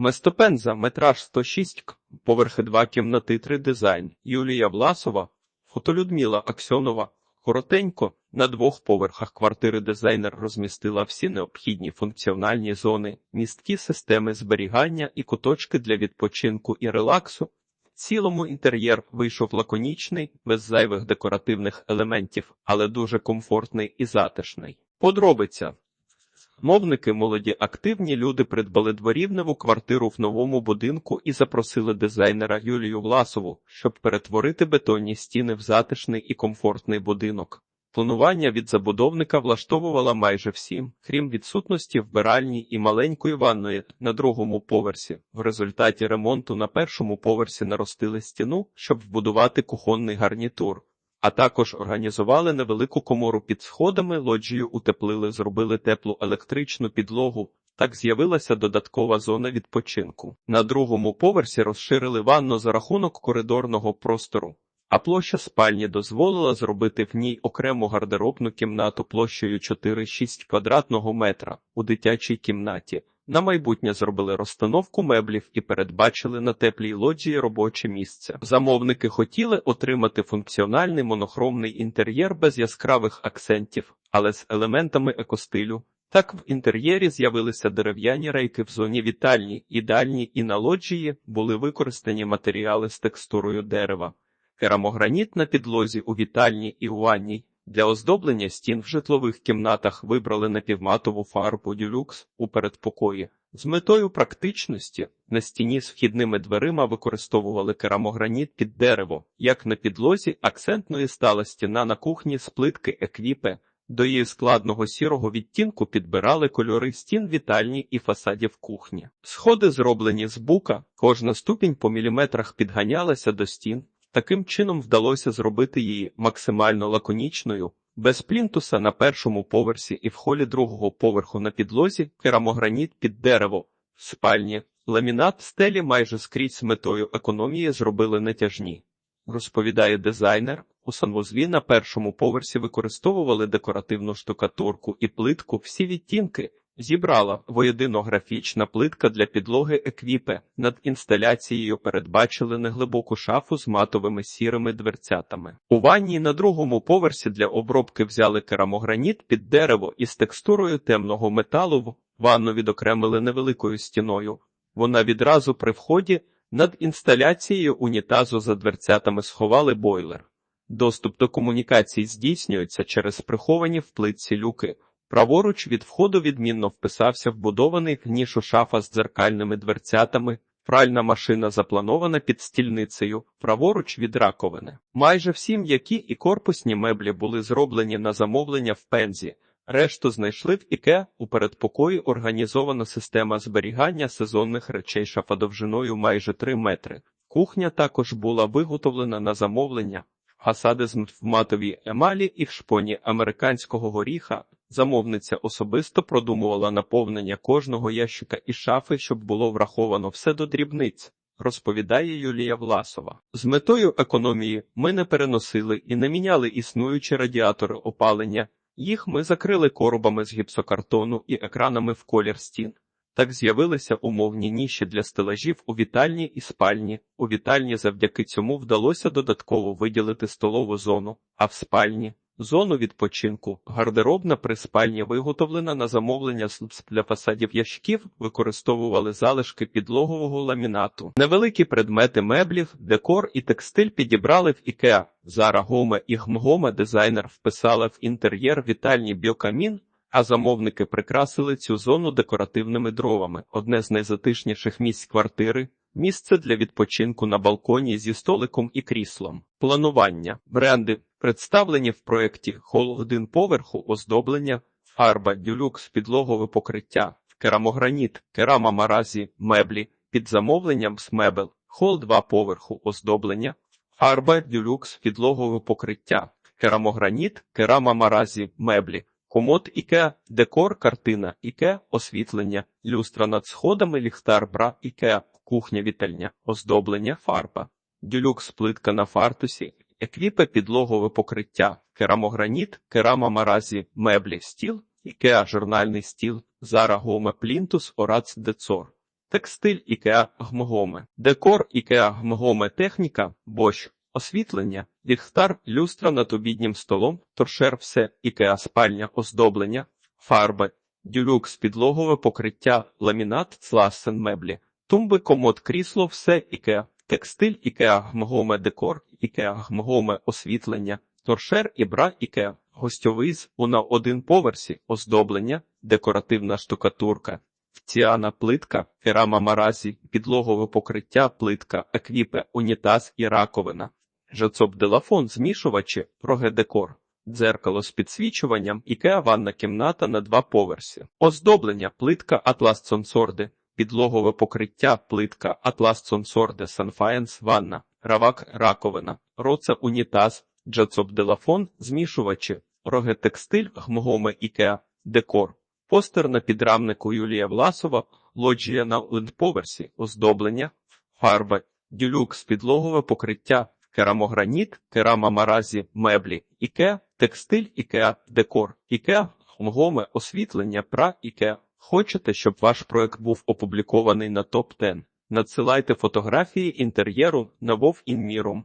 Местопенза, метраж 106 к, поверхи 2 кімнати 3 дизайн. Юлія Власова, фото Людмила Аксьонова. Коротенько, на двох поверхах квартири дизайнер розмістила всі необхідні функціональні зони, місткі системи зберігання і куточки для відпочинку і релаксу. В цілому інтер'єр вийшов лаконічний, без зайвих декоративних елементів, але дуже комфортний і затишний. Подробиця. Мовники молоді активні люди придбали дворівневу квартиру в новому будинку і запросили дизайнера Юлію Власову, щоб перетворити бетонні стіни в затишний і комфортний будинок. Планування від забудовника влаштовувала майже всім, крім відсутності вбиральні і маленької ванної на другому поверсі. В результаті ремонту на першому поверсі наростили стіну, щоб вбудувати кухонний гарнітур. А також організували невелику комору під сходами, лоджію утеплили, зробили теплу електричну підлогу. Так з'явилася додаткова зона відпочинку. На другому поверсі розширили ванну за рахунок коридорного простору, а площа спальні дозволила зробити в ній окрему гардеробну кімнату площею 4-6 квадратного метра у дитячій кімнаті. На майбутнє зробили розстановку меблів і передбачили на теплій лоджії робоче місце. Замовники хотіли отримати функціональний монохромний інтер'єр без яскравих акцентів, але з елементами екостилю. Так в інтер'єрі з'явилися дерев'яні рейки в зоні вітальні, ідеальні і на лоджії були використані матеріали з текстурою дерева, керамограніт на підлозі у вітальні і у ванній. Для оздоблення стін в житлових кімнатах вибрали напівматову фарбу дюлюкс у передпокої. З метою практичності на стіні з вхідними дверима використовували керамограніт під дерево. Як на підлозі, акцентною стала стіна на кухні з плитки еквіпе. До її складного сірого відтінку підбирали кольори стін вітальні і фасадів кухні. Сходи зроблені з бука, кожна ступінь по міліметрах підганялася до стін. Таким чином вдалося зробити її максимально лаконічною, без плінтуса на першому поверсі і в холі другого поверху на підлозі, керамограніт під дерево, спальні, ламінат стелі майже скрізь з метою економії зробили натяжні. Розповідає дизайнер, у санвузлі на першому поверсі використовували декоративну штукатурку і плитку всі відтінки, Зібрала воєдино графічна плитка для підлоги еквіпе. Над інсталяцією передбачили неглибоку шафу з матовими сірими дверцятами. У ванні на другому поверсі для обробки взяли керамограніт під дерево із текстурою темного металу. Ванну відокремили невеликою стіною. Вона відразу при вході над інсталяцією унітазу за дверцятами сховали бойлер. Доступ до комунікацій здійснюється через приховані в плитці люки. Праворуч від входу відмінно вписався вбудований в нішу шафа з дзеркальними дверцятами, пральна машина запланована під стільницею, праворуч від раковини. Майже всі м'які і корпусні меблі були зроблені на замовлення в пензі. Решту знайшли в іке у передпокої організована система зберігання сезонних речей шафа довжиною майже 3 метри. Кухня також була виготовлена на замовлення. Фасади з в матовій емалі і в шпоні американського горіха. Замовниця особисто продумувала наповнення кожного ящика і шафи, щоб було враховано все до дрібниць. Розповідає Юлія Власова. З метою економії ми не переносили і не міняли існуючі радіатори опалення. Їх ми закрили коробами з гіпсокартону і екранами в колір стін. Так з'явилися умовні ніші для стелажів у вітальні і спальні. У вітальні завдяки цьому вдалося додатково виділити столову зону, а в спальні зону відпочинку. Гардеробна при спальні виготовлена на замовлення для фасадів ящиків, використовували залишки підлогового ламінату. Невеликі предмети меблів, декор і текстиль підібрали в Ікеа. Зара Гоме і Гмгоме дизайнер вписала в інтер'єр вітальні біокамін. А замовники прикрасили цю зону декоративними дровами. Одне з найзатишніших місць квартири місце для відпочинку на балконі зі столиком і кріслом. Планування. Бренди. Представлені в проєкті Хол один поверху, оздоблення, фарба, дюлюкс, підлогове покриття, керамограніт, керама маразі, меблі, під замовленням з мебел, хол два поверху, оздоблення, фарба, дюлюкс, підлогове покриття, керамограніт, керама маразі, меблі. Комод Іке, декор, картина Іке, освітлення, люстра над сходами, ліхтар, бра Іке, кухня вітальня, оздоблення, фарба, дюлюкс плитка на фартусі, еквіпе підлогове покриття, керамограніт, керама маразі, меблі, стіл, ікеа журнальний стіл, зара гоме плінтус, орац децор. Текстиль Ікеа Гмогоме, декор Ікеа Гмогоме техніка, Bosch, освітлення, ліхтар, люстра над обіднім столом, торшер все, Ікеа спальня, оздоблення, фарби, дюлюкс підлогове покриття, ламінат, цласен меблі, тумби, комод, крісло, все Ікеа, текстиль Ікеа Гмогоме декор, Ікеа Гмогоме освітлення, торшер і бра Ікеа, гостьовий з на один поверсі, оздоблення, декоративна штукатурка. Ціана плитка, керама маразі, підлогове покриття, плитка, еквіпе, унітаз і раковина. Жацоп делафон, змішувачі, прогедекор. Дзеркало з підсвічуванням, ікеа ванна кімната на два поверсі. Оздоблення, плитка Атлас Сонсорди, підлогове покриття, плитка Атлас Сонсорде, Санфаєнс ванна, равак раковина, роце унітаз, джацоп делафон, змішувачі, рогетекстиль, гмогоме ікеа, декор. Постер на підрамнику Юлія Власова, лоджія на лендповерсі, оздоблення, фарби, дюлюкс, підлогове покриття, керамограніт, керама маразі, меблі, іке, текстиль, ікеа, декор, ікеа, гмгоме, освітлення, пра, ікеа. Хочете, щоб ваш проект був опублікований на топ 10 Надсилайте фотографії інтер'єру на Вов Інміром.